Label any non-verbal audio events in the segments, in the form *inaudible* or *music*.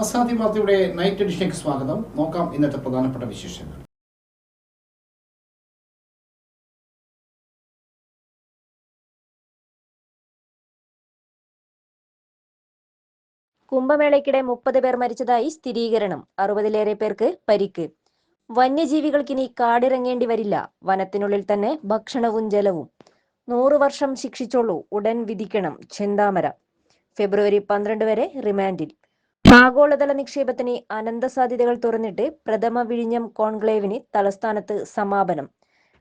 ആസാദി വാർത്തയുടെ നൈറ്റ് എഡിഷനിലേക്ക് സ്വാഗതം. നോക്കാം ഇന്നത്തെ പ്രധാനപ്പെട്ട വിശേഷങ്ങൾ. കുംഭമേളയ്ക്കിടെ മുപ്പത് പേർ മരിച്ചതായി സ്ഥിരീകരണം. അറുപതിലേറെ പേർക്ക് പരിക്ക്. വന്യജീവികൾക്കിനി കാടിറങ്ങേണ്ടി വരില്ല. വനത്തിനുള്ളിൽ തന്നെ ഭക്ഷണവും ജലവും. നൂറു വർഷം ശിക്ഷിച്ചോളൂ. ഉടൻ വിധിക്കണം. ചെന്താമര. ഫെബ്രുവരി പന്ത്രണ്ട് വരെ റിമാൻഡിൽ. ആഗോളതല നിക്ഷേപത്തിന് അനന്ത സാധ്യതകൾ തുറന്നിട്ട് പ്രഥമ വിഴിഞ്ഞം കോൺക്ലേവിന് തലസ്ഥാനത്ത് സമാപനം.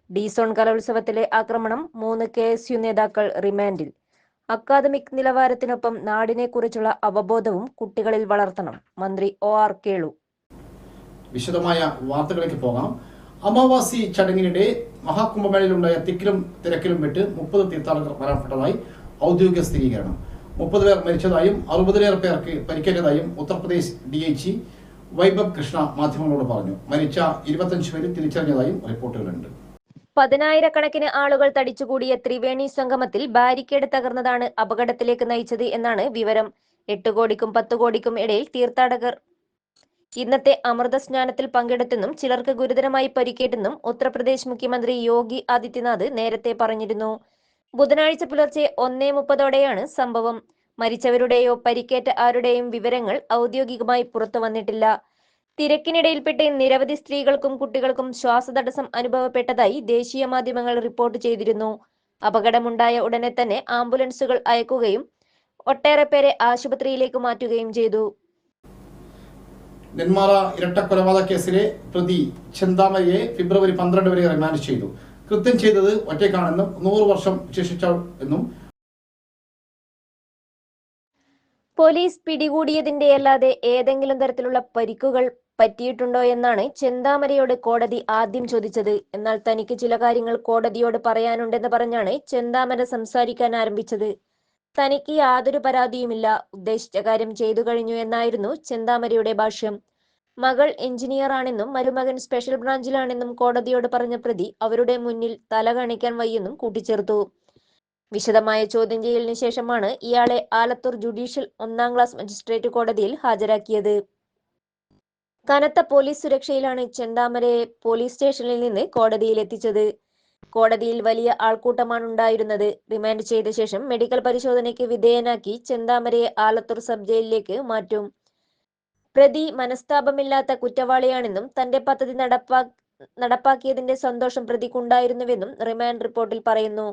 ഡീസോൺ കലോത്സവത്തിലെ ആക്രമണം മൂന്ന് കെ എസ് യു നേതാക്കൾ റിമാൻഡിൽ. അക്കാദമിക് നിലവാരത്തിനൊപ്പം നാടിനെക്കുറിച്ചുള്ള അവബോധവും കുട്ടികളിൽ വളർത്തണം. മന്ത്രി ഒ ആർ കേളു. വിശദമായ വാർത്തകളിലേക്ക് പോകാം. അമാവാസി ചടങ്ങിനിടെ മഹാകുംഭമേളയിലുണ്ടായ തിക്കിലും തിരക്കിലും വിട്ട് മുപ്പത് തീർത്ഥാടകർ മരണപ്പെട്ടതായി ഔദ്യോഗിക സ്ഥിരീകരണം. മുപ്പത് പേർ മരിച്ചതായും അറുപതിലേറെ പേർക്ക് പരിക്കേറ്റതായും Uttar Pradesh D I G Vaibhav Krishna മാധ്യമങ്ങളോട് പറഞ്ഞു. മരിച്ച ഇരുപത്തഞ്ച് പേര് തിരിച്ചറിഞ്ഞതായും റിപ്പോർട്ടുകളുണ്ട്. പതിനായിരക്കണക്കിന് ആളുകൾ തടിച്ചുകൂടിയ ത്രിവേണി സംഗമത്തിൽ ബാരിക്കേഡ് തകർന്നതാണ് അപകടത്തിലേക്ക് നയിച്ചത് എന്നാണ് വിവരം. എട്ട് കോടിക്കും പത്ത് കോടിക്കും ഇടയിൽ തീർത്ഥാടകർ. ഇന്നത്തെ അമൃത സ്നാനത്തിൽ പങ്കെടുത്തെന്നും ചിലർക്ക് ഗുരുതരമായി പരിക്കേറ്റെന്നും ഉത്തർപ്രദേശ് മുഖ്യമന്ത്രി യോഗി ആദിത്യനാഥ് നേരത്തെ പറഞ്ഞിരുന്നു. ബുധനാഴ്ച പുലർച്ചെ ഒന്നേ മുപ്പതോടെയാണ് സംഭവം. മരിച്ചവരുടെയോ പരിക്കേറ്റ ആരുടെയും വിവരങ്ങൾ ഔദ്യോഗികമായി പുറത്തു വന്നിട്ടില്ല. തിരക്കിനിടയിൽപ്പെട്ട് നിരവധി സ്ത്രീകൾക്കും കുട്ടികൾക്കും ശ്വാസതടസ്സം അനുഭവപ്പെട്ടതായി ദേശീയ മാധ്യമങ്ങൾ റിപ്പോർട്ട് ചെയ്തിരുന്നു. അപകടമുണ്ടായ ഉടനെ തന്നെ ആംബുലൻസുകൾ അയക്കുകയും ഒട്ടേറെ പേരെ ആശുപത്രിയിലേക്ക് മാറ്റുകയും ചെയ്തു. നെന്മാറ ഇരട്ടക്കൊലപാതക കേസിലെ പ്രതി ചെന്താമരിയെ ഫെബ്രുവരി പന്ത്രണ്ട് വരെ റിമാൻഡ് ചെയ്തു. കൃത്യം ചെയ്തത് ഒറ്റയ്ക്കാണെന്നും നൂറ് വർഷം ശിക്ഷിച്ച എന്നും പോലീസ് പിടികൂടിയതിന്റെ അല്ലാതെ ഏതെങ്കിലും തരത്തിലുള്ള പരിക്കുകൾ പറ്റിയിട്ടുണ്ടോ എന്നാണ് ചെന്താമരയോട് കോടതി ആദ്യം ചോദിച്ചത്. എന്നാൽ തനിക്ക് ചില കാര്യങ്ങൾ കോടതിയോട് പറയാനുണ്ടെന്ന് പറഞ്ഞാണ് ചെന്താമര സംസാരിക്കാൻ ആരംഭിച്ചത്. തനിക്ക് യാതൊരു പരാതിയുമില്ല. ഉദ്ദേശിച്ച കാര്യം ചെയ്തു കഴിഞ്ഞു എന്നായിരുന്നു ചെന്താമരയുടെ ഭാഷ്യം. മകൾ എഞ്ചിനീയറാണെന്നും മരുമകൻ സ്പെഷ്യൽ ബ്രാഞ്ചിലാണെന്നും കോടതിയോട് പറഞ്ഞ പ്രതി അവരുടെ മുന്നിൽ തല കാണിക്കാൻ വയ്യെന്നും കൂട്ടിച്ചേർത്തു. വിശദമായ ചോദ്യം ചെയ്യലിന് ശേഷമാണ് ഇയാളെ ആലത്തൂർ ജുഡീഷ്യൽ ഒന്നാം ക്ലാസ് മജിസ്ട്രേറ്റ് കോടതിയിൽ ഹാജരാക്കിയത്. കനത്ത പോലീസ് സുരക്ഷയിലാണ് ചെന്താമരയെ പോലീസ് സ്റ്റേഷനിൽ നിന്ന് കോടതിയിൽ എത്തിച്ചത്. കോടതിയിൽ വലിയ ആൾക്കൂട്ടമാണ് ഉണ്ടായിരുന്നത്. റിമാൻഡ് ചെയ്ത ശേഷം മെഡിക്കൽ പരിശോധനയ്ക്ക് വിധേയനാക്കി ചെന്താമരയെ ആലത്തൂർ സബ് ജയിലിലേക്ക് മാറ്റും. പ്രതി മനസ്താപമില്ലാത്ത കുറ്റവാളിയാണെന്നും തന്റെ പദ്ധതി നടപ്പാ നടപ്പാക്കിയതിന്റെ സന്തോഷം പ്രതിക്കുണ്ടായിരുന്നുവെന്നും റിമാൻഡ് റിപ്പോർട്ടിൽ പറയുന്നു.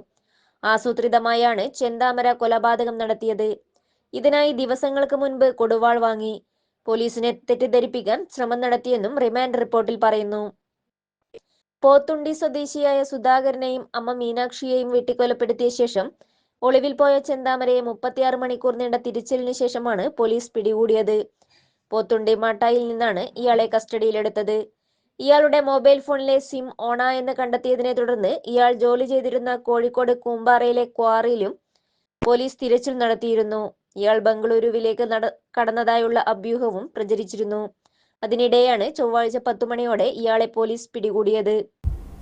ആസൂത്രിതമായാണ് ചെന്താമര കൊലപാതകം നടത്തിയത്. ഇതിനായി ദിവസങ്ങൾക്ക് മുൻപ് കൊടുവാൾ വാങ്ങി. പോലീസിനെ തെറ്റിദ്ധരിപ്പിക്കാൻ ശ്രമം നടത്തിയെന്നും റിമാൻഡ് റിപ്പോർട്ടിൽ പറയുന്നു. പോത്തുണ്ടി സ്വദേശിയായ സുധാകരനെയും അമ്മ മീനാക്ഷിയെയും വെട്ടിക്കൊലപ്പെടുത്തിയ ശേഷം ഒളിവിൽ പോയ ചെന്താമരയെ മുപ്പത്തിയാറ് മണിക്കൂർ നീണ്ട തിരിച്ചിലിന് ശേഷമാണ് പോലീസ് പിടികൂടിയത്. പോത്തുണ്ടി മാട്ടായിൽ നിന്നാണ് ഇയാളെ കസ്റ്റഡിയിലെടുത്തത്. ഇയാളുടെ മൊബൈൽ ഫോണിലെ സിം ഓണായെന്ന് കണ്ടെത്തിയതിനെ തുടർന്ന് ഇയാൾ ജോലി ചെയ്തിരുന്ന കോഴിക്കോട് കൂമ്പാറയിലെ ക്വാറിയിലും പോലീസ് തിരച്ചിൽ നടത്തിയിരുന്നു. ഇയാൾ ബംഗളൂരുവിലേക്ക് കടന്നതായുള്ള അഭ്യൂഹവും പ്രചരിച്ചിരുന്നു. അതിനിടെയാണ് ചൊവ്വാഴ്ച പത്തുമണിയോടെ ഇയാളെ പോലീസ് പിടികൂടിയത്.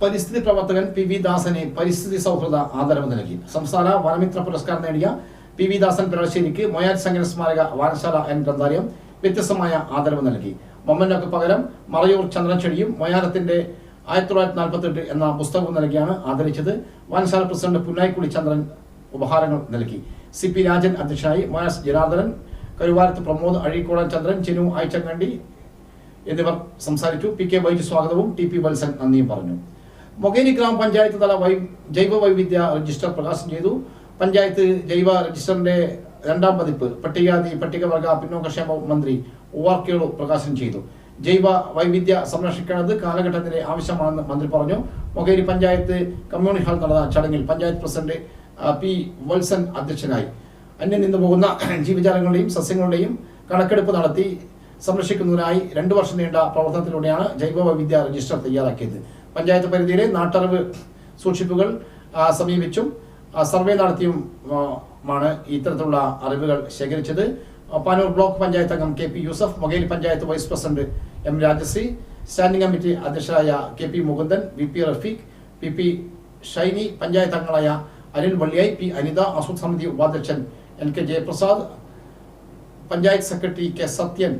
പരിസ്ഥിതി പ്രവർത്തകൻ പി വി ദാസനെ പരിസ്ഥിതി സൗഹൃദ ആദരവ് നൽകി. സംസ്ഥാന വനമിത്ര പുരസ്കാരം നേടിയ പി വി ദാസൻ പിറശ്ശേരിക്ക് മൊയാൽ സംഗന സ്മാരക വാനശാല എൻ ഗ്രന്ഥാലയം വ്യത്യസ്തമായ ആദരവ് നൽകി. മൊമ്മനൊക്കെ പകരം മറയൂർ ചന്ദ്രൻചെടിയും മൊയാരത്തിന്റെ ആയിരത്തി തൊള്ളായിരത്തി നാൽപ്പത്തെട്ട് എന്ന പുസ്തകവും നൽകിയാണ് ആദരിച്ചത്. വായനശാല പ്രസിഡന്റ് പുന്നായിക്കുടി ചന്ദ്രൻ ഉപഹാരങ്ങൾ നൽകി. സി പി രാജൻ അധ്യക്ഷനായി മൊയാസ് ജനാർദ്ദനൻ കരുവാരത്ത് പ്രമോദ് അഴീക്കോടൻ ചന്ദ്രൻ ചിനു ആയിച്ചങ്കണ്ടി എന്നിവർ സംസാരിച്ചു. പി കെ ബൈജു സ്വാഗതവും ടി പി വത്സൻ നന്ദിയും പറഞ്ഞു. മൊകേരി ഗ്രാമപഞ്ചായത്ത് തല വൈ ജൈവ വൈവിധ്യ രജിസ്റ്റർ പ്രകാശനം ചെയ്തു. പഞ്ചായത്ത് ജൈവ രജിസ്റ്ററിന്റെ രണ്ടാം പതിപ്പ് പട്ടികജാതി പട്ടികവർഗ പിന്നോക്കക്ഷേമ മന്ത്രി ഒ ആർ കേളു പ്രകാശനം ചെയ്തു. ജൈവ വൈവിധ്യ സംരക്ഷിക്കേണ്ടത് കാലഘട്ടത്തിന്റെ ആവശ്യമാണെന്ന് മന്ത്രി പറഞ്ഞു. മൊകേരി പഞ്ചായത്ത് കമ്മ്യൂണിറ്റി ഹാൾ നടന്ന ചടങ്ങിൽ പഞ്ചായത്ത് പ്രസിഡന്റ് പി. വത്സൻ അധ്യക്ഷനായി. അന്യം നിന്നു പോകുന്ന *clears throat* ജീവജാലങ്ങളുടെയും സസ്യങ്ങളുടെയും കണക്കെടുപ്പ് നടത്തി സംരക്ഷിക്കുന്നതിനായി രണ്ടു വർഷം നീണ്ട പ്രവർത്തനത്തിലൂടെയാണ് ജൈവ വൈവിധ്യ രജിസ്റ്റർ തയ്യാറാക്കിയത്. പഞ്ചായത്ത് പരിധിയിലെ നാട്ടറിവ് സൂക്ഷിപ്പുകൾ സമീപിച്ചും സർവേ നടത്തിയും മാണ് ഇത്തരത്തിലുള്ള അറിവുകൾ ശേഖരിച്ചത്. പാനൂർ ബ്ലോക്ക് പഞ്ചായത്ത് അംഗം K P Yusuf Mokeli panchayat vice president M Rajasree standing committee അധ്യക്ഷരായ K P Mukundan V P Rafeeq P P Shiny panchayat അംഗങ്ങളായ അനിൽ വള്ളിയായി പി അനിത അസൂർ സമിതി ഉപാധ്യക്ഷൻ N K Jayaprasad panchayat secretary K Sathyan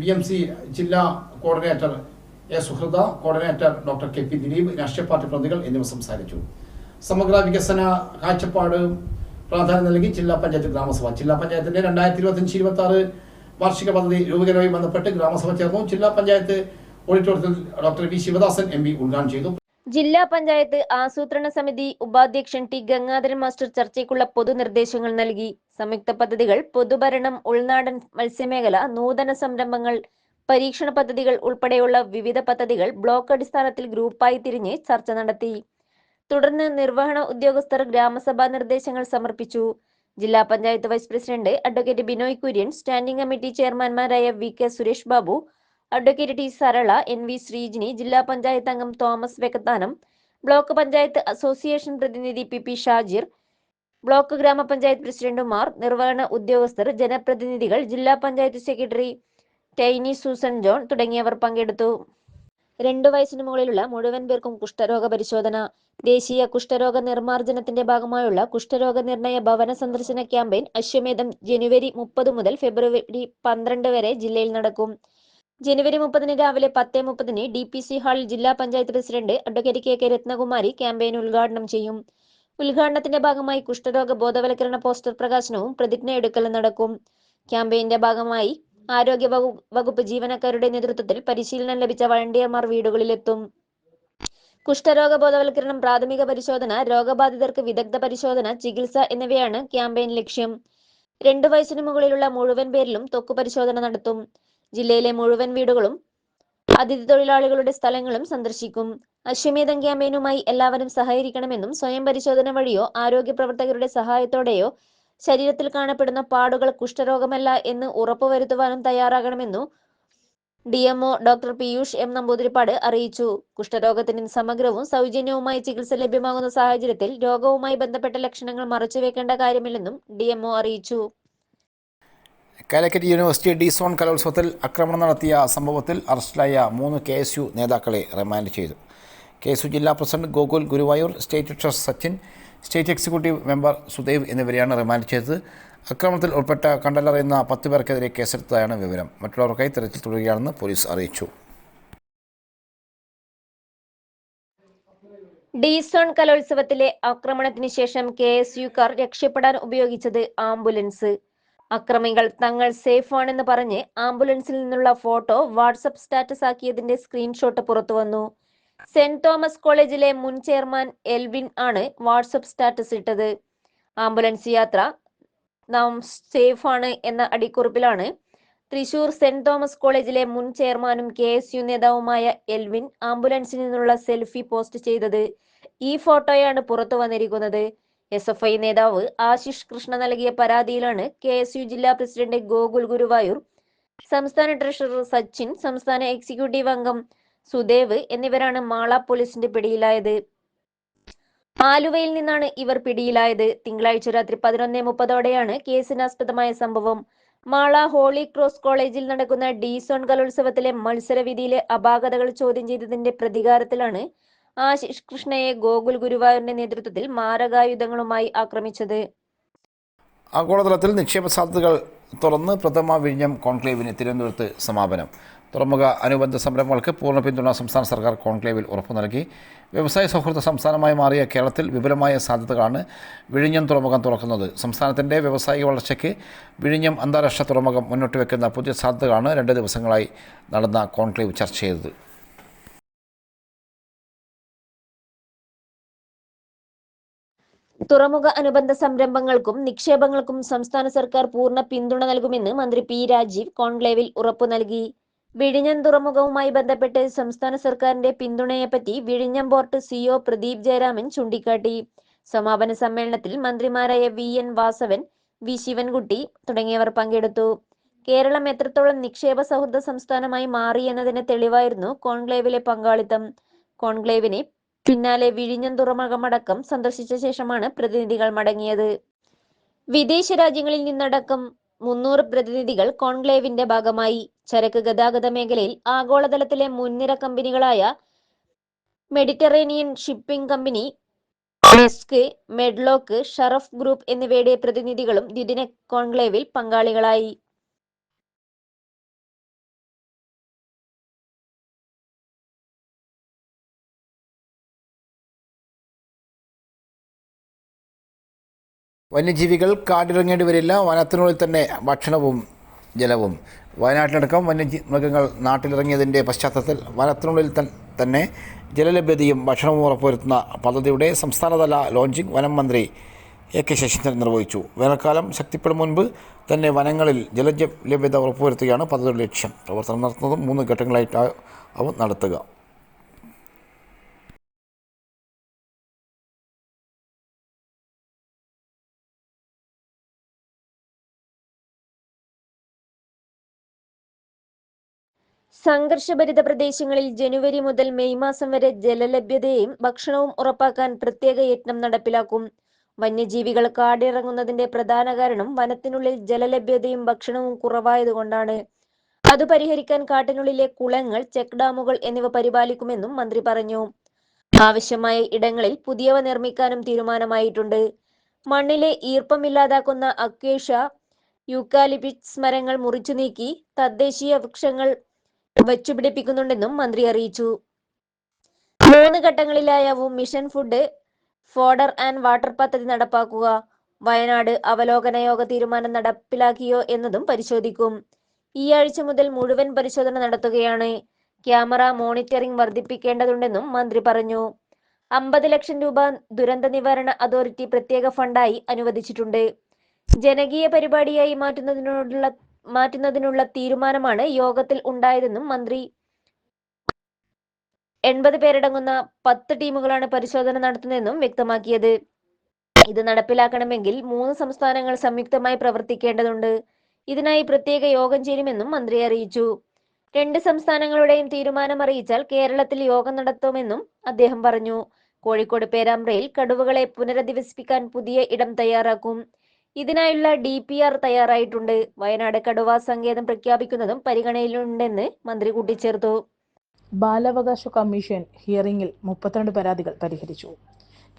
B M C ജില്ലാ coordinator A Suhrida coordinator doctor K P Dileep രാഷ്ട്രീയ party പ്രതികൾ എന്നിവർ സംസാരിച്ചു. സമഗ്ര വികസന കാഴ്ചപ്പാട് പ്രാധാന്യം നൽകി ജില്ലാ പഞ്ചായത്ത് ഗ്രാമസഭ. ജില്ലാ പഞ്ചായത്തിന്റെ രണ്ടായിരത്തി ഇരുപത്തഞ്ച് ഇരുപത്തി ആറ് വാർഷിക പദ്ധതി രൂപീകരണവുമായി ബന്ധപ്പെട്ട് ഗ്രാമസഭ ചേർന്നു. ജില്ലാ പഞ്ചായത്ത് ഓഡിറ്റോറിയത്തിൽ doctor V Sivadasan M P ഉദ്ഘാടനം ചെയ്തു. ജില്ലാ പഞ്ചായത്ത് ആസൂത്രണ സമിതി ഉപാധ്യക്ഷൻ ടി ഗംഗാധരൻ മാസ്റ്റർ ചർച്ചയ്ക്കുള്ള പൊതുനിർദ്ദേശങ്ങൾ നൽകി. സംയുക്ത പദ്ധതികൾ പൊതുഭരണം ഉൾനാടൻ മത്സ്യമേഖല നൂതന സംരംഭങ്ങൾ പരീക്ഷണ പദ്ധതികൾ ഉൾപ്പെടെയുള്ള വിവിധ പദ്ധതികൾ ബ്ലോക്ക് അടിസ്ഥാനത്തിൽ ഗ്രൂപ്പായി തിരിഞ്ഞ് ചർച്ച നടത്തി. തുടർന്ന് നിർവഹണ ഉദ്യോഗസ്ഥർ ഗ്രാമസഭാ നിർദ്ദേശങ്ങൾ സമർപ്പിച്ചു. ജില്ലാ panchayat vice president advocate Binoy Kurian standing committee ചെയർമാൻമാരായ V K Suresh Babu advocate T Sarala N V Sreejini ജില്ലാ പഞ്ചായത്ത് അംഗം Thomas Vekkathanam block panchayat association പ്രതിനിധി പി പി ഷാജിർ ബ്ലോക്ക് ഗ്രാമപഞ്ചായത്ത് പ്രസിഡന്റുമാർ നിർവഹണ ഉദ്യോഗസ്ഥർ ജനപ്രതിനിധികൾ ജില്ലാ panchayat secretary tiny Susan John തുടങ്ങിയവർ പങ്കെടുത്തു. രണ്ടു വയസ്സിനു മുകളിലുള്ള മുഴുവൻ പേർക്കും കുഷ്ഠരോഗ പരിശോധന ദേശീയ കുഷ്ഠരോഗ നിർമ്മാർജനത്തിന്റെ ഭാഗമായുള്ള കുഷ്ഠരോഗ നിർണയ ഭവന സന്ദർശന ക്യാമ്പയിൻ അശ്വമേധം ജനുവരി മുപ്പത് മുതൽ ഫെബ്രുവരി പന്ത്രണ്ട് വരെ ജില്ലയിൽ നടക്കും. ജനുവരി മുപ്പതിന് രാവിലെ പത്ത് മുപ്പതിന് ഡി പി സി ഹാളിൽ ജില്ലാ panchayat president advocate K K Rathnakumari campaign ഉദ്ഘാടനം ചെയ്യും. ഉദ്ഘാടനത്തിന്റെ ഭാഗമായി കുഷ്ഠരോഗ ബോധവൽക്കരണ പോസ്റ്റർ പ്രകാശനവും പ്രതിജ്ഞ എടുക്കലും നടക്കും. ക്യാമ്പയിന്റെ ഭാഗമായി ആരോഗ്യ വകുപ്പ് ജീവനക്കാരുടെ നേതൃത്വത്തിൽ പരിശീലനം ലഭിച്ച വളണ്ടിയർമാർ വീടുകളിലെത്തും. കുഷ്ഠരോഗ ബോധവൽക്കരണം പ്രാഥമിക പരിശോധന രോഗബാധിതർക്ക് വിദഗ്ധ പരിശോധന ചികിത്സ എന്നിവയാണ് ക്യാമ്പയിൻ ലക്ഷ്യം. രണ്ടു വയസ്സിനു മുകളിലുള്ള മുഴുവൻ പേരിലും ത്വക്ക് പരിശോധന നടത്തും. ജില്ലയിലെ മുഴുവൻ വീടുകളും അതിഥി തൊഴിലാളികളുടെ സ്ഥലങ്ങളും സന്ദർശിക്കും. അശ്വമേധം ക്യാമ്പയിനുമായി എല്ലാവരും സഹകരിക്കണമെന്നും സ്വയം പരിശോധന വഴിയോ ആരോഗ്യ പ്രവർത്തകരുടെ സഹായത്തോടെയോ ശരീരത്തിൽ കാണപ്പെടുന്ന പാടുകൾ കുഷ്ഠരോഗമല്ല എന്ന് ഉറപ്പുവരുത്തുവാനും തയ്യാറാകണമെന്നു D MO doctor Piyush M Namboothiripad അറിയിച്ചു. കുഷ്ഠരോഗത്തിന് സമഗ്രവും സൗജന്യവുമായി ചികിത്സ ലഭ്യമാകുന്ന സാഹചര്യത്തിൽ രോഗവുമായി ബന്ധപ്പെട്ട ലക്ഷണങ്ങൾ മറച്ചുവെക്കേണ്ട കാര്യമില്ലെന്നും ഡി എംഒ അറിയിച്ചു. കാലിക്കറ്റ് യൂണിവേഴ്സിറ്റി ഡി സോൺ കലോത്സവത്തിൽ ആക്രമണം നടത്തിയ സംഭവത്തിൽ അറസ്റ്റിലായ മൂന്ന് കെ എസ് യു നേതാക്കളെ റിമാൻഡ് ചെയ്തു. കെ എസ് യു ജില്ലാ president Gokul Guruvayur state trust Sachin state executive member Sudev എന്നിവരെയാണ് റിമാൻഡ് ചെയ്തത്. അക്രമത്തിൽ ഉൾപ്പെട്ട കണ്ടലറിയുന്ന പത്ത് പേർക്കെതിരെ കേസെടുത്തതാണ് വിവരം. മറ്റുള്ളവർക്കായി തെരച്ചിൽ തുടരുകയാണെന്ന് പോലീസ് അറിയിച്ചു. ഡി സോൺ കലോത്സവത്തിലെ ആക്രമണത്തിന് ശേഷം കെ എസ് യുക്കാർ രക്ഷപ്പെടാൻ ഉപയോഗിച്ചത് ആംബുലൻസ്. അക്രമികൾ തങ്ങൾ സേഫ് ആണെന്ന് പറഞ്ഞ് ആംബുലൻസിൽ നിന്നുള്ള ഫോട്ടോ വാട്സപ്പ് സ്റ്റാറ്റസ് ആക്കിയതിന്റെ സ്ക്രീൻഷോട്ട് പുറത്തു വന്നു സെന്റ് തോമസ് കോളേജിലെ മുൻ ചെയർമാൻ എൽവിൻ ആണ് വാട്സപ്പ് സ്റ്റാറ്റസ് ഇട്ടത്. ആംബുലൻസ് യാത്ര നാം സേഫ് ആണ് എന്ന അടിക്കുറിപ്പിലാണ് തൃശൂർ സെന്റ് തോമസ് കോളേജിലെ മുൻ ചെയർമാനും കെ എസ് യു നേതാവുമായ എൽവിൻ ആംബുലൻസിൽ നിന്നുള്ള സെൽഫി പോസ്റ്റ് ചെയ്തത്. ഈ ഫോട്ടോയാണ് പുറത്തു വന്നിരിക്കുന്നത്. എസ് എഫ് ഐ നേതാവ് ആശിഷ് കൃഷ്ണ നൽകിയ പരാതിയിലാണ് കെ എസ് യു ജില്ലാ പ്രസിഡന്റ് ഗോകുൽ ഗുരുവായൂർ സംസ്ഥാന ട്രഷറർ സച്ചിൻ സംസ്ഥാന എക്സിക്യൂട്ടീവ് അംഗം സുദേവ് എന്നിവരാണ് മാള പോലീസിന്റെ പിടിയിലായത്. ആലുവയിൽ നിന്നാണ് ഇവർ പിടിയിലായത്. തിങ്കളാഴ്ച രാത്രി പതിനൊന്നേ മുപ്പതോടെയാണ് കേസിനാസ്പദമായ സംഭവം. മാള ഹോളി ക്രോസ് കോളേജിൽ നടക്കുന്ന ഡീസോൺ കലോത്സവത്തിലെ മത്സരവിധിയിലെ അപാകതകൾ ചോദ്യം ചെയ്തതിന്റെ പ്രതികാരത്തിലാണ് ആശിഷ് കൃഷ്ണയെ ഗോകുൽ ഗുരുവായൂരിന്റെ നേതൃത്വത്തിൽ മാരകായുധങ്ങളുമായി ആക്രമിച്ചത്. ആഗോളതലത്തിൽ നിക്ഷേപ സാധ്യതകൾ തുറന്ന് പ്രഥമ വിഴിഞ്ഞം കോൺക്ലേവിന് തിരുവനന്തപുരത്ത് സമാപനം. തുറമുഖ അനുബന്ധ സംരംഭങ്ങൾക്ക് പൂർണ പിന്തുണ സംസ്ഥാന സർക്കാർ കോൺക്ലേവിൽ ഉറപ്പു നൽകി. വ്യവസായ സൗഹൃദ സംസ്ഥാനമായി മാറിയ കേരളത്തിൽ വിപുലമായ സാധ്യതകളാണ് വിഴിഞ്ഞം തുറമുഖം തുറക്കുന്നത്. സംസ്ഥാനത്തിന്റെ വ്യവസായിക വളർച്ചയ്ക്ക് വിഴിഞ്ഞം അന്താരാഷ്ട്ര തുറമുഖം മുന്നോട്ട് വെക്കുന്ന പുതിയ സാധ്യതകളാണ് രണ്ട് ദിവസങ്ങളായി നടന്ന കോൺക്ലേവ് ചർച്ച ചെയ്തത്. തുറമുഖ അനുബന്ധ സംരംഭങ്ങൾക്കും നിക്ഷേപങ്ങൾക്കും സംസ്ഥാന സർക്കാർ പൂർണ പിന്തുണ നൽകുമെന്ന് മന്ത്രി പി രാജീവ് കോൺക്ലേവിൽ ഉറപ്പു നൽകി. വിഴിഞ്ഞം തുറമുഖവുമായി ബന്ധപ്പെട്ട് സംസ്ഥാന സർക്കാരിന്റെ പിന്തുണയെപ്പറ്റി വിഴിഞ്ഞം പോർട്ട് സിഒ പ്രദീപ് ജയരാമൻ ചൂണ്ടിക്കാട്ടി. സമാപന സമ്മേളനത്തിൽ മന്ത്രിമാരായ V N Vasavan V Sivankutty തുടങ്ങിയവർ പങ്കെടുത്തു. കേരളം എത്രത്തോളം നിക്ഷേപ സൗഹൃദ സംസ്ഥാനമായി മാറി എന്നതിന് തെളിവായിരുന്നു കോൺക്ലേവിലെ പങ്കാളിത്തം. കോൺക്ലേവിനെ പിന്നാലെ വിഴിഞ്ഞം തുറമുഖമടക്കം സന്ദർശിച്ച ശേഷമാണ് പ്രതിനിധികൾ മടങ്ങിയത്. വിദേശ രാജ്യങ്ങളിൽ നിന്നടക്കം മുന്നൂറ് പ്രതിനിധികൾ കോൺക്ലേവിന്റെ ഭാഗമായി. ചരക്ക് ഗതാഗത മേഖലയിൽ ആഗോളതലത്തിലെ മുൻനിര കമ്പനികളായ Mediterranean shipping company Maersk Medlog Sharaf group എന്നിവയുടെ പ്രതിനിധികളും ദ്വിദിന കോൺക്ലേവിൽ പങ്കാളികളായി. വന്യജീവികൾ കാടിറങ്ങേണ്ടി വരില്ല വനത്തിനുള്ളിൽ തന്നെ ഭക്ഷണവും ജലവും. വയനാട്ടിലടക്കം വന്യമൃഗങ്ങൾ നാട്ടിലിറങ്ങിയതിന്റെ പശ്ചാത്തലത്തിൽ വനത്തിനുള്ളിൽ തന്നെ ജലലഭ്യതയും ഭക്ഷണവും ഉറപ്പുവരുത്തുന്ന പദ്ധതിയുടെ സംസ്ഥാനതല ലോഞ്ചിങ് വനം മന്ത്രി എ കെ ശശീന്ദ്രൻ നിർവഹിച്ചു. വേനൽക്കാലം ശക്തിപ്പെടും മുൻപ് തന്നെ വനങ്ങളിൽ ജലജ ലഭ്യത ഉറപ്പുവരുത്തുകയാണ് പദ്ധതിയുടെ ലക്ഷ്യം. പ്രവർത്തനം നടത്തുന്നതും മൂന്ന് ഘട്ടങ്ങളായിട്ടാവും നടത്തുക. സംഘർഷഭരിത പ്രദേശങ്ങളിൽ ജനുവരി മുതൽ മെയ് മാസം വരെ ജലലഭ്യതയും ഭക്ഷണവും ഉറപ്പാക്കാൻ പ്രത്യേക യജ്ഞം നടപ്പിലാക്കും. വന്യജീവികൾ കാടിറങ്ങുന്നതിന്റെ പ്രധാന കാരണം വനത്തിനുള്ളിൽ ജലലഭ്യതയും ഭക്ഷണവും കുറവായതുകൊണ്ടാണ്. അത് പരിഹരിക്കാൻ കാട്ടിനുള്ളിലെ കുളങ്ങൾ ചെക്ക് ഡാമുകൾ എന്നിവ പരിപാലിക്കുമെന്നും മന്ത്രി പറഞ്ഞു. ആവശ്യമായ ഇടങ്ങളിൽ പുതിയവ നിർമ്മിക്കാനും തീരുമാനമായിട്ടുണ്ട്. മണ്ണിലെ ഈർപ്പമില്ലാതാക്കുന്ന അക്വേഷ യൂക്കാലിപിറ്റ്സ് മരങ്ങൾ മുറിച്ചു നീക്കി തദ്ദേശീയ വൃക്ഷങ്ങൾ വച്ചുപിടിപ്പിക്കുന്നുണ്ടെന്നും മന്ത്രി അറിയിച്ചു. മൂന്ന് ഘട്ടങ്ങളിലായാവും mission food fodder and water പദ്ധതി നടപ്പാക്കുക. വയനാട് അവലോകന യോഗ തീരുമാനം നടപ്പിലാക്കിയോ എന്നതും പരിശോധിക്കും. ഈ ആഴ്ച മുതൽ മുഴുവൻ പരിശോധന നടത്തുകയാണ്. ക്യാമറ മോണിറ്ററിംഗ് വർദ്ധിപ്പിക്കേണ്ടതുണ്ടെന്നും മന്ത്രി പറഞ്ഞു. അമ്പത് ലക്ഷം രൂപ ദുരന്ത നിവാരണ അതോറിറ്റി പ്രത്യേക ഫണ്ടായി അനുവദിച്ചിട്ടുണ്ട്. ജനകീയ പരിപാടിയായി മാറ്റുന്നതിനോടുള്ള മാറ്റുന്നതിനുള്ള തീരുമാനമാണ് യോഗത്തിൽ ഉണ്ടായതെന്നും മന്ത്രി എൺപത് പേരടങ്ങുന്ന പത്ത് ടീമുകളാണ് പരിശോധന നടത്തുന്നതെന്നും വ്യക്തമാക്കിയത്. ഇത് നടപ്പിലാക്കണമെങ്കിൽ മൂന്ന് സംസ്ഥാനങ്ങൾ സംയുക്തമായി പ്രവർത്തിക്കേണ്ടതുണ്ട്. ഇതിനായി പ്രത്യേക യോഗം ചേരുമെന്നും മന്ത്രി അറിയിച്ചു. രണ്ട് സംസ്ഥാനങ്ങളുടെയും തീരുമാനം അറിയിച്ചാൽ കേരളത്തിൽ യോഗം നടത്തുമെന്നും അദ്ദേഹം പറഞ്ഞു. കോഴിക്കോട് പേരാമ്പ്രയിൽ കടുവകളെ പുനരധിവസിപ്പിക്കാൻ പുതിയ ഇടം തയ്യാറാക്കും. ഇതിനായുള്ള ഡി പി ആർ തയ്യാറായിട്ടുണ്ട്. വയനാട് കടുവാ സങ്കേതം പ്രഖ്യാപിക്കുന്നതും പരിഗണനയിലുണ്ടെന്ന് മന്ത്രി കൂട്ടിച്ചേർത്തു. ബാലാവകാശ കമ്മീഷൻ ഹിയറിംഗിൽ മുപ്പത്തിരണ്ട് പരാതികൾ പരിഹരിച്ചു.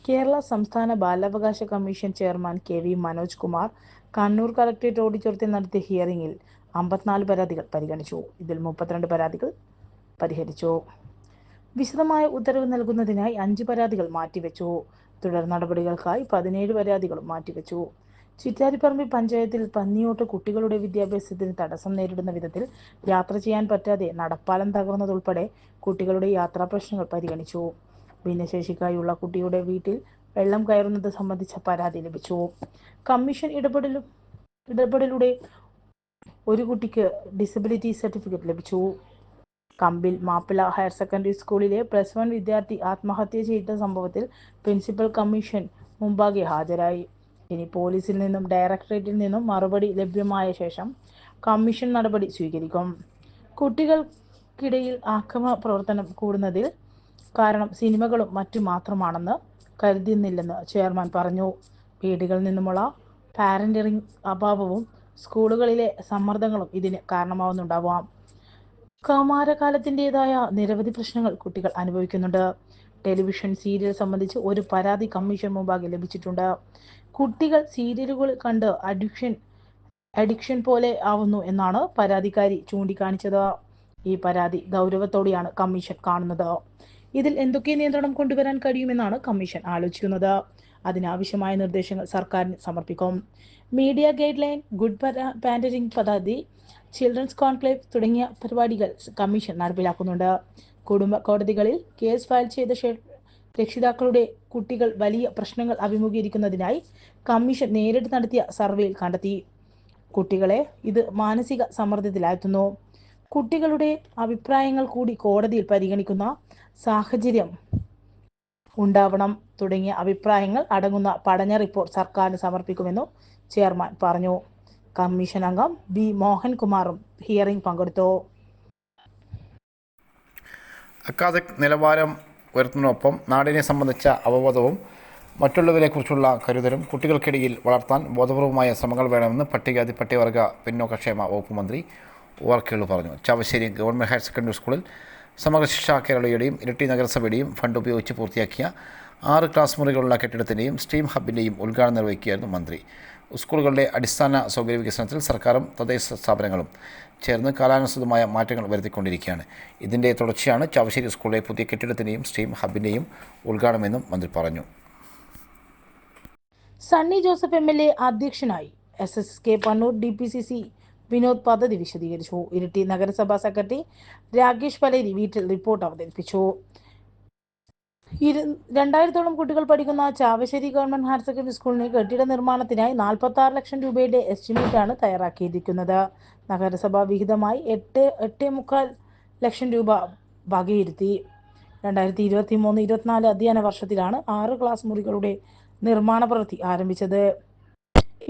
കേരള സംസ്ഥാന ബാലാവകാശ commission chairman K V Manoj Kumar Kannur collectorate ഓഡിറ്റോറിയത്തിൽ നടത്തിയ ഹിയറിംഗിൽ അമ്പത്തിനാല് പരാതികൾ പരിഗണിച്ചു. ഇതിൽ മുപ്പത്തിരണ്ട് പരാതികൾ പരിഹരിച്ചു. വിശദമായ ഉത്തരവ് നൽകുന്നതിനായി അഞ്ച് പരാതികൾ മാറ്റിവെച്ചു. തുടർ നടപടികൾക്കായി പതിനേഴ് പരാതികളും മാറ്റിവെച്ചു. ചിറ്റാരിപ്പറമ്പ് പഞ്ചായത്തിൽ പന്നിയോട്ട് കുട്ടികളുടെ വിദ്യാഭ്യാസത്തിന് തടസ്സം നേരിടുന്ന വിധത്തിൽ യാത്ര ചെയ്യാൻ പറ്റാതെ നടപ്പാലം തകർന്നതുൾപ്പെടെ കുട്ടികളുടെ യാത്രാ പ്രശ്നങ്ങൾ പരിഗണിച്ചു. ഭിന്നശേഷിക്കായുള്ള കുട്ടിയുടെ വീട്ടിൽ വെള്ളം കയറുന്നത് സംബന്ധിച്ച പരാതി ലഭിച്ചു. കമ്മീഷൻ ഇടപെടലും ഇടപെടലൂടെ ഒരു കുട്ടിക്ക് ഡിസബിലിറ്റി സർട്ടിഫിക്കറ്റ് ലഭിച്ചു. കമ്പിൽ മാപ്പിള ഹയർ സെക്കൻഡറി സ്കൂളിലെ പ്ലസ് വൺ വിദ്യാർത്ഥി ആത്മഹത്യ ചെയ്ത സംഭവത്തിൽ പ്രിൻസിപ്പൽ കമ്മീഷൻ മുമ്പാകെ ഹാജരായി. ഇനി പോലീസിൽ നിന്നും ഡയറക്ടറേറ്റിൽ നിന്നും മറുപടി ലഭ്യമായ ശേഷം കമ്മീഷൻ നടപടി സ്വീകരിക്കും. കുട്ടികൾക്കിടയിൽ ആക്രമ പ്രവർത്തനം കൂടുന്നതിൽ കാരണം സിനിമകളും മറ്റു മാത്രമാണെന്ന് കരുതുന്നില്ലെന്ന് ചെയർമാൻ പറഞ്ഞു. വീടുകളിൽ നിന്നുമുള്ള പാരന്റിങ് അഭാവവും സ്കൂളുകളിലെ സമ്മർദ്ദങ്ങളും ഇതിന് കാരണമാവുന്നുണ്ടാവാം. കൗമാരകാലത്തിന്റെതായ നിരവധി പ്രശ്നങ്ങൾ കുട്ടികൾ അനുഭവിക്കുന്നുണ്ട്. ടെലിവിഷൻ സീരിയൽ സംബന്ധിച്ച് ഒരു പരാതി കമ്മീഷൻ മുമ്പാകെ ലഭിച്ചിട്ടുണ്ട്. കുട്ടികൾ സീരിയലുകൾ കണ്ട് അഡിക്ഷൻ അഡിക്ഷൻ പോലെ ആവുന്നു എന്നാണ് പരാതിക്കാരി ചൂണ്ടിക്കാണിച്ചത്. ഈ പരാതി ഗൗരവത്തോടെയാണ് കമ്മീഷൻ കാണുന്നത്. ഇതിൽ എന്തൊക്കെ നിയന്ത്രണം കൊണ്ടുവരാൻ കഴിയുമെന്നാണ് കമ്മീഷൻ ആലോചിക്കുന്നത്. അതിനാവശ്യമായ നിർദ്ദേശങ്ങൾ സർക്കാരിന് സമർപ്പിക്കും. Media guide line good parenting പദ്ധതി ചിൽഡ്രൻസ് കോൺക്ലേവ് തുടങ്ങിയ പരിപാടികൾ കമ്മീഷൻ നടപ്പിലാക്കുന്നുണ്ട്. കുടുംബ കോടതികളിൽ കേസ് ഫയൽ ചെയ്ത രക്ഷിതാക്കളുടെ കുട്ടികൾ വലിയ പ്രശ്നങ്ങൾ അഭിമുഖീകരിക്കുന്നതിനായി കമ്മീഷൻ നേരിട്ട് നടത്തിയ സർവേയിൽ കണ്ടെത്തി. കുട്ടികളെ ഇത് മാനസിക സമ്മർദ്ദത്തിലാഴ്ത്തുന്നു. കുട്ടികളുടെ അഭിപ്രായങ്ങൾ കൂടി കോടതിയിൽ പരിഗണിക്കുന്ന സാഹചര്യം ഉണ്ടാവണം തുടങ്ങിയ അഭിപ്രായങ്ങൾ അടങ്ങുന്ന പഠന റിപ്പോർട്ട് സർക്കാരിന് സമർപ്പിക്കുമെന്നും ചെയർമാൻ പറഞ്ഞു. കമ്മീഷൻ അംഗം ബി മോഹൻകുമാറും ഹിയറിംഗ് പങ്കെടുത്തു. അക്കാദമിക് നിലവാരം ഉയർത്തുന്നതിനൊപ്പം നാടിനെ സംബന്ധിച്ച അവബോധവും മറ്റുള്ളവരെക്കുറിച്ചുള്ള കരുതലും കുട്ടികൾക്കിടയിൽ വളർത്താൻ ബോധപൂർവമായ ശ്രമങ്ങൾ വേണമെന്ന് പട്ടികജാതി പട്ടികവർഗ പിന്നോക്കക്ഷേമ വകുപ്പ് മന്ത്രി ഓർക്കേളു പറഞ്ഞു. ചാവശ്ശേരി ഗവൺമെന്റ് ഹയർ സെക്കൻഡറി സ്കൂളിൽ സമഗ്ര ശിക്ഷാ കേരളയുടെയും ഇരട്ടി നഗരസഭയുടെയും ഫണ്ട് ഉപയോഗിച്ച് പൂർത്തിയാക്കിയ ആറ് ക്ലാസ് മുറികളുള്ള കെട്ടിടത്തിന്റെയും സ്ട്രീം ഹബിന്റെയും ഉദ്ഘാടനം നിർവഹിക്കുകയായിരുന്നു മന്ത്രി. സ്കൂളുകളുടെ അടിസ്ഥാന സൗകര്യ വികസനത്തിൽ സർക്കാരും തദ്ദേശ സ്ഥാപനങ്ങളും ചേർന്ന് കാലാനുസൃതമായ മാറ്റങ്ങൾ വരുത്തിക്കൊണ്ടിരിക്കുകയാണ്. ഇതിന്റെ തുടർച്ചയാണ് ചാവശ്ശേരി സ്കൂളിലെ പുതിയ കെട്ടിടത്തിന്റെയും സ്ട്രീം ഹബിന്റെയും ഉദ്ഘാടനമെന്നും മന്ത്രി പറഞ്ഞു. Sunny Joseph M L A അധ്യക്ഷനായി S S K Pannur D P C C Vinod പദ്ധതി വിശദീകരിച്ചു. ഇരിട്ടി നഗരസഭാ സെക്രട്ടറി രാകേഷ് പലേരി വീട്ടിൽ റിപ്പോർട്ട് അവതരിപ്പിച്ചു. ഇരു രണ്ടായിരത്തോളം കുട്ടികൾ പഠിക്കുന്ന ചാവശ്ശേരി ഗവൺമെന്റ് ഹയർ സെക്കൻഡറി സ്കൂളിന് കെട്ടിട നിർമ്മാണത്തിനായി നാൽപ്പത്തി ആറ് ലക്ഷം രൂപയുടെ എസ്റ്റിമേറ്റാണ് തയ്യാറാക്കിയിരിക്കുന്നത്. നഗരസഭ വിഹിതമായി എട്ട് എട്ട് മുക്കാൽ ലക്ഷം രൂപ വകയിരുത്തി. രണ്ടായിരത്തി ഇരുപത്തി മൂന്ന് ഇരുപത്തിനാല് അധ്യയന വർഷത്തിലാണ് ആറ് ക്ലാസ് മുറികളുടെ നിർമ്മാണ പ്രവൃത്തി ആരംഭിച്ചത്.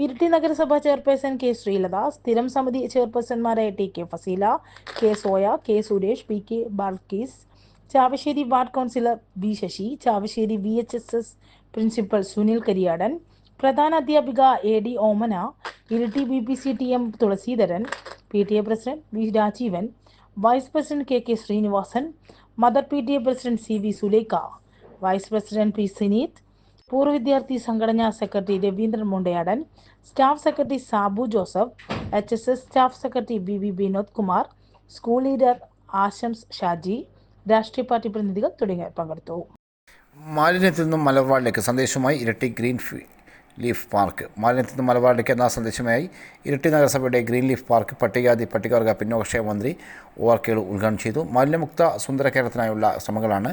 ഇരിട്ടി നഗരസഭ ചെയർപേഴ്സൺ കെ ശ്രീലത സ്ഥിരം സമിതി ചെയർപേഴ്സൺമാരായ T K Faseela K Soya K Suresh P K Balkees Chavassery ward councillor B Sasi Chavassery V H S S principal Sunil Kariyadan പ്രധാന അധ്യാപിക A D Omana Iritty B P C T M Thulaseedharan P T A president V Rajeevan vice president K K Sreenivasan mother P T A president C V Sulekha vice president P Sineeth പൂർവ വിദ്യാർത്ഥി സംഘടനാ secretary Raveendran Mundayadan staff secretary Sabu Joseph H S S staff secretary V V Vinod Kumar school leader Ashams Shaji രാഷ്ട്രീയ party പ്രതിനിധികൾ തുടങ്ങിയവർ പങ്കെടുത്തു. മാലിന്യത്തിൽ നിന്നും മലബാറിലേക്ക് സന്ദേശവുമായി ഇരട്ടി ഗ്രീൻ ലീഫ് പാർക്ക്. മാലിന്യത്തിൽ നിന്നും മലബാറിലേക്ക് എന്ന സന്ദേശമായി ഇരട്ടി നഗരസഭയുടെ ഗ്രീൻ ലീഫ് പാർക്ക് പട്ടികജാതി പട്ടികവർഗ പിന്നോക്ഷേമ മന്ത്രി ഒ ആർ കേളു ഉദ്ഘാടനം ചെയ്തു. മാലിന്യമുക്ത സുന്ദര കേരളത്തിനായുള്ള ശ്രമങ്ങളാണ്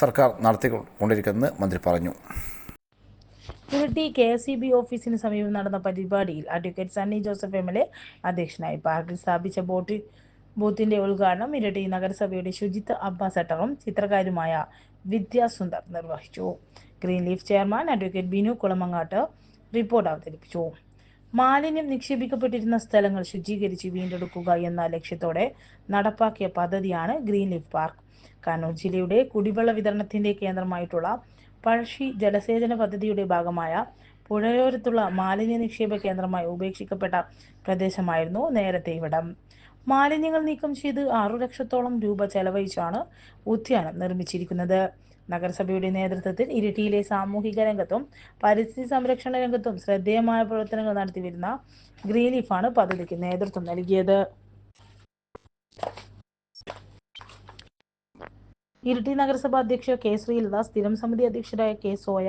സർക്കാർ നടത്തിക്കൊണ്ടിരിക്കുന്നതെന്ന് മന്ത്രി പറഞ്ഞു. ഇരട്ടി കെ എസ് ഇ ബി ഓഫീസിന് സമീപം നടന്ന പരിപാടിയിൽ advocate Sunny Joseph M L A അധ്യക്ഷനായി പാർക്കിൽ സ്ഥാപിച്ച ബോട്ട് ബൂത്തിന്റെ ഉദ്ഘാടനം ഇരട്ടി നഗരസഭയുടെ ശുചിത്വ അംബാസഡറും ചിത്രകാരുമായ വിദ്യാസുന്ദർ നിർവഹിച്ചു. Green leaf chairman advocate Binu Kulamangat report അവതരിപ്പിച്ചു. മാലിന്യം നിക്ഷേപിക്കപ്പെട്ടിരുന്ന സ്ഥലങ്ങൾ ശുചീകരിച്ച് വീണ്ടെടുക്കുക എന്ന ലക്ഷ്യത്തോടെ നടപ്പാക്കിയ പദ്ധതിയാണ് ഗ്രീൻ ലീഫ് പാർക്ക് കണ്ണൂർ ജില്ലയുടെ കുടിവെള്ള വിതരണത്തിന്റെ കേന്ദ്രമായിട്ടുള്ള പഴശ്ശി ജലസേചന പദ്ധതിയുടെ ഭാഗമായ പുഴയോരത്തുള്ള മാലിന്യ നിക്ഷേപ കേന്ദ്രമായി ഉപേക്ഷിക്കപ്പെട്ട പ്രദേശമായിരുന്നു നേരത്തെ ഇവിടം. മാലിന്യങ്ങൾ നീക്കം ചെയ്ത് ആറു ലക്ഷത്തോളം രൂപ ചെലവഴിച്ചാണ് ഉദ്യാനം നിർമ്മിച്ചിരിക്കുന്നത്. നഗരസഭയുടെ നേതൃത്വത്തിൽ ഇരിട്ടിയിലെ സാമൂഹിക രംഗത്തും പരിസ്ഥിതി സംരക്ഷണ രംഗത്തും ശ്രദ്ധേയമായ പ്രവർത്തനങ്ങൾ നടത്തിവരുന്ന ഗ്രീൻ ലീഫാണ് പദ്ധതിക്ക് നേതൃത്വം നൽകിയത്. ഇരിട്ടി നഗരസഭ അധ്യക്ഷ കെ ശ്രീലത സ്ഥിരം സമിതി അധ്യക്ഷരായ K Soya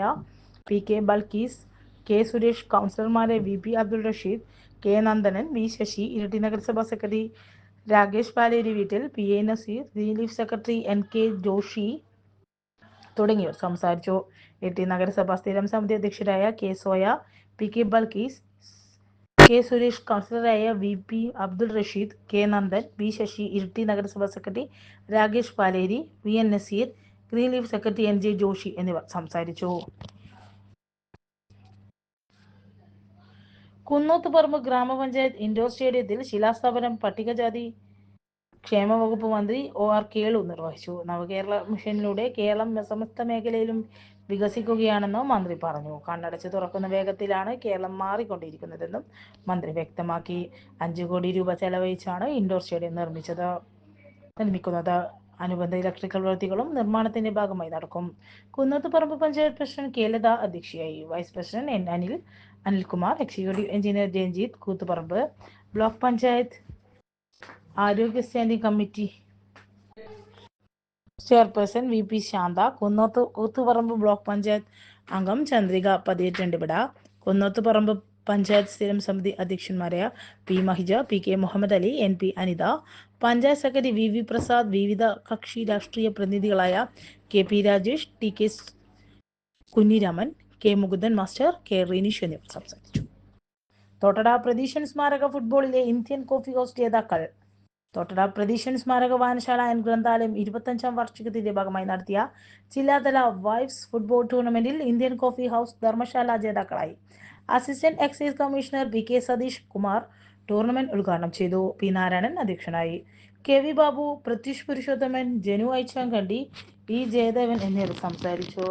P K Balkees K Suresh കൗൺസിലർമാരെ V P Abdul Rasheed K Nandanan V Sasi Iritty നഗരസഭാ സെക്രട്ടറി രാകേഷ് പാലേരി വീട്ടിൽ P A Naseer relief secretary N K Joshy തുടങ്ങിയവർ സംസാരിച്ചു. ഇരിട്ടി നഗരസഭാ സ്ഥിരം സമിതി അധ്യക്ഷരായ K Soya P K Balkees K Suresh കൗൺസിലറായ V P Abdul Rasheed K Nandan V Sasi Iritty നഗരസഭാ secretary Rakesh Paleri V N Naseer green leaf secretary N J Joshy എന്നിവർ സംസാരിച്ചു. കുന്നോത്തുപറമ്പ് ഗ്രാമപഞ്ചായത്ത് indoor സ്റ്റേഡിയത്തിൽ ശിലാസ്ഥാപനം പട്ടികജാതി ക്ഷേമ വകുപ്പ് മന്ത്രി ഒ ആർ കേളു നിർവഹിച്ചു. നവകേരള മിഷനിലൂടെ കേരളം സമസ്ത മേഖലയിലും വികസിക്കുകയാണെന്ന് മന്ത്രി പറഞ്ഞു. കണ്ണടച്ച് തുറക്കുന്ന വേഗത്തിലാണ് കേരളം മാറിക്കൊണ്ടിരിക്കുന്നതെന്നും മന്ത്രി വ്യക്തമാക്കി. അഞ്ചു കോടി രൂപ ചെലവഴിച്ചാണ് ഇൻഡോർ സ്റ്റേഡിയം നിർമ്മിച്ചത് നിർമ്മിക്കുന്നത്. അനുബന്ധ ഇലക്ട്രിക്കൽ പ്രവൃത്തികളും നിർമ്മാണത്തിന്റെ ഭാഗമായി നടക്കും. കുന്നത്തുപറമ്പ് പഞ്ചായത്ത് പ്രസിഡന്റ് കെ ലത അധ്യക്ഷയായി. Vice president N Anil Anilkumar executive engineer Ranjith Koothuparamba block panchayat ആരോഗ്യ standing committee chairperson V P Shantha Kunnoth Koothuparamba block panchayat അംഗം ചന്ദ്രിക പതിയെട്ടുണ്ടിവിട കുന്നോത്തുപറമ്പ് പഞ്ചായത്ത് സ്ഥിരം സമിതി അധ്യക്ഷന്മാരായ P Mahija P K Muhammad Ali N P Anitha panchayat secretary V V Prasad വിവിധ കക്ഷി രാഷ്ട്രീയ പ്രതിനിധികളായ K P Rajesh T K Kunhiraman K Mukundan master K Reenish എന്നിവർ സംസാരിച്ചു. തോട്ടട പ്രതീക്ഷൻ സ്മാരക ഫുട്ബോളിലെ ഇന്ത്യൻ കോഫി ഹൗസ് ജേതാക്കൾ. തോട്ടട പ്രതീക്ഷൻ സ്മാരക വായനശാല ആൻഡ് ഗ്രന്ഥാലയം ഇരുപത്തഞ്ചാം വാർഷികത്തിന്റെ ഭാഗമായി നടത്തിയ ജില്ലാതല വൈഫ്സ് ഫുട്ബോൾ ടൂർണമെന്റിൽ ഇന്ത്യൻ കോഫി ഹൗസ് ധർമ്മശാല ജേതാക്കളായി. Assistant excise commissioner V K Satheesh Kumar tournament ഉദ്ഘാടനം ചെയ്തു. പി നാരായണൻ അധ്യക്ഷനായി. K V Babu Prathyush Purushothaman Janu Aichankandi P Jayadevan എന്നിവർ സംസാരിച്ചു.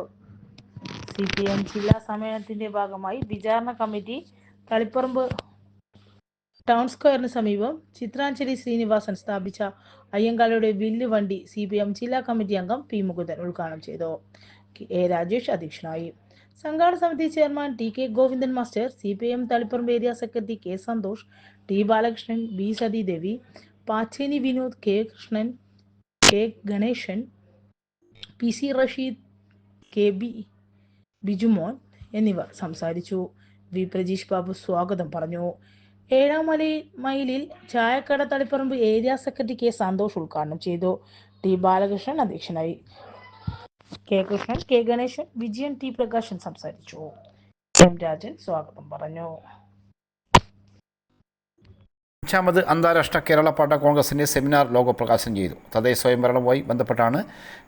സി പി എം ജില്ലാ സമ്മേളനത്തിന്റെ ഭാഗമായി വിചാരണ കമ്മിറ്റി തളിപ്പറമ്പ് ടൗൺ സ്ക്വയറിന് സമീപം ചിത്രാഞ്ജലി ശ്രീനിവാസൻ സ്ഥാപിച്ച അയ്യങ്കാളിയുടെ വില്ല് വണ്ടി സി പി എം ജില്ലാ കമ്മിറ്റി അംഗം പി മുകുന്ദൻ ഉദ്ഘാടനം ചെയ്തു. എ രാജേഷ് അധ്യക്ഷനായി. സംഘാടന സമിതി chairman T K Govindan master C P M Taliparamba area secretary K Santhosh T Balakrishnan B Sathidevi Pacheni Vinod K Krishnan K Ganesan P C Rasheed K B Bijumon എന്നിവർ സംസാരിച്ചു. V Prajeesh Babu സ്വാഗതം പറഞ്ഞു. ഏഴാം മലയിൽ മൈലിൽ ചായക്കട Taliparamba area secretary K Santhosh ഉദ്ഘാടനം ചെയ്തു. ടി ബാലകൃഷ്ണൻ അധ്യക്ഷനായി. K Krishnan K Ganesan Vijayan T Prakashan സംസാരിച്ചു. എം രാജൻ സ്വാഗതം പറഞ്ഞു. അഞ്ചാമത് അന്താരാഷ്ട്ര കേരള പാട്ട കോൺഗ്രസിന്റെ സെമിനാർ ലോഗോ പ്രകാശനം ചെയ്തു. തദ്ദേശ സ്വയംഭരണവുമായി ബന്ധപ്പെട്ടാണ്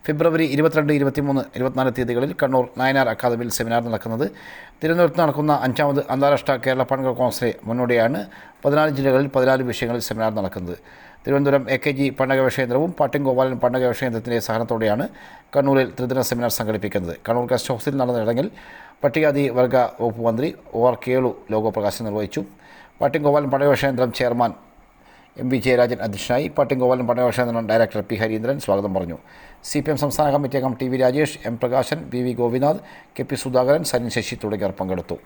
ഫെബ്രുവരി ഇരുപത്തിരണ്ട് ഇരുപത്തിമൂന്ന് ഇരുപത്തിനാല് തീയതികളിൽ കണ്ണൂർ നായനാർ അക്കാദമിയിൽ സെമിനാർ നടക്കുന്നത്. തിരുവനന്തപുരത്ത് നടക്കുന്ന അഞ്ചാമത് അന്താരാഷ്ട്ര കേരള പാട്ട കോൺഗ്രസിലെ മുന്നോടിയാണ് പതിനാല് ജില്ലകളിൽ പതിനാല് വിഷയങ്ങളിൽ സെമിനാർ നടക്കുന്നത്. തിരുവനന്തപുരം എ കെ ജി പണ്ടക കേന്ദ്രവും പാട്ടിൻ ഗോപാലൻ പണ്ടക സഹനത്തോടെയാണ് കണ്ണൂരിൽ ത്രിദിന സെമിനാർ സംഘടിപ്പിക്കുന്നത്. കണ്ണൂർ ഗസ്റ്റ് ഹൗസിൽ നടന്ന ചടങ്ങിൽ പട്ടികാതി വർഗ വകുപ്പ് മന്ത്രി ഒ ആർ കേളു ലോഗോ നിർവഹിച്ചു. നിർവഹിച്ചു പാട്ടിൻകോവാലൻ പടകവേഷേന്ദ്രം ചെയർമാൻ എം വി ജയരാജൻ അധ്യക്ഷനായി പാട്ടിൻകോവാലൻ പടകവേഷേന്ദ്രൻ ഡയറക്ടർ പി ഹരീന്ദ്രൻ സ്വാഗതം പറഞ്ഞു. സി പി എം സംസ്ഥാന കമ്മിറ്റി അംഗം T V Rajesh M Prakashan V V Gopinath K P Sudhakaran Sanin Sasi തുടങ്ങിയവർ പങ്കെടുത്തു.